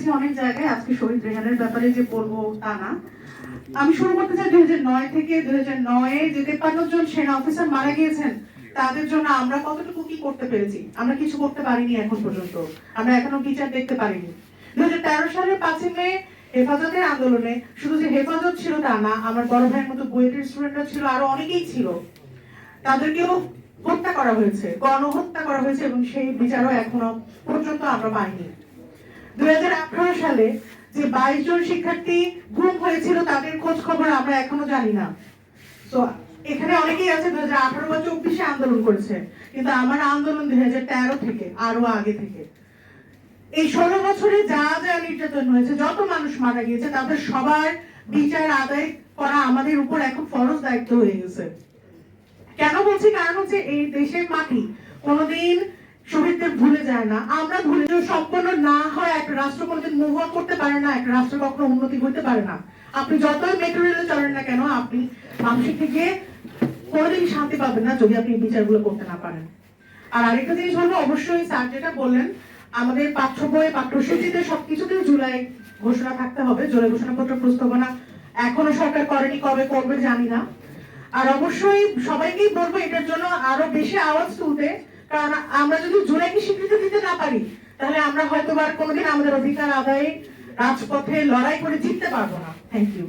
বলেছি অনেক জায়গায়, আজকে শহীদ রেহানের ব্যাপারে যে পড়ব তা না। আমি শুরু করতে চাই দুই নয় থেকে দুই হাজার নয়ে যে তেপান্ন জন সেনা অফিসার মারা গিয়েছেন, তাদের জন্য আমরা কতটুকু কি করতে পেরেছি? আমরা কিছু করতে পারিনি এখন পর্যন্ত। আমরা এখনও বিচার দেখতে পারিনি। দুই হাজার তেরো সালের পাঁচই মে হেফাজতের আন্দোলনে শুধু যে হেফাজত ছিল তা না, আমার বড় ভাইয়ের মতো বুয়েটের স্টুডেন্টরা ছিল, আরও অনেকেই ছিল। তাদেরকেও হত্যা করা হয়েছে, গণহত্যা করা হয়েছে এবং সেই বিচারও এখনও পর্যন্ত আমরা পাইনি। দুই সালে যে বাইশ জন শিক্ষার্থী গুম হয়েছিল, তাদের খোঁজ খবর আমরা এখনও জানি না। তো এখানে অনেকেই আছে দুই হাজার আঠারো বা চব্বিশে আন্দোলন করেছে, কিন্তু আমার আন্দোলন দুই হাজার তেরো থেকে আরও আগে থেকে। এই ষোলো বছরে যা যা নির্যাতন হয়েছে, যত মানুষ মারা গিয়েছে, তাদের সবার বিচার আদায় করা আমাদের উপর এখন ফরজ দায়িত্ব হয়ে গেছে। কেন বলছি? কারণ হচ্ছে এই দেশের মাটি কোনোদিন শহীদদের ভুলে যায় না। আমরা ভুলে সম্পন্ন না হয় একটা রাষ্ট্র কোনোদিন মুভ করতে পারে না, এক রাষ্ট্র কখনো উন্নতি হতে পারে না। আপনি যতই মেট্রো রেলে চলেন না কেন, আপনি মানসিক থেকে কোনোদিন শান্তি পাবেন না যদি আপনি বিচারগুলো করতে না পারেন। আর আরেকটা জিনিস বলব, অবশ্যই স্যার যেটা বললেন, আমাদের পাঠ্য বই, পাঠ্যসূচিতে সবকিছুতেই জুলাই ঘোষণা থাকতে হবে, জুলাই ঘোষণাপত্র প্রস্তাবনা এখনও সরকার করেনি, কবে করবে জানি না। আর অবশ্যই সবাইকেই বলব, এটার জন্য আরও বেশি আওয়াজ তুলতে কারণ আমরা যদি জুলাইকে স্বীকৃতি দিতে না পারি, তাহলে আমরা হয়তো আর কোনোদিন আমাদের অধিকার আদায়ে রাজপথে লড়াই করে জিততে পারব না। Thank you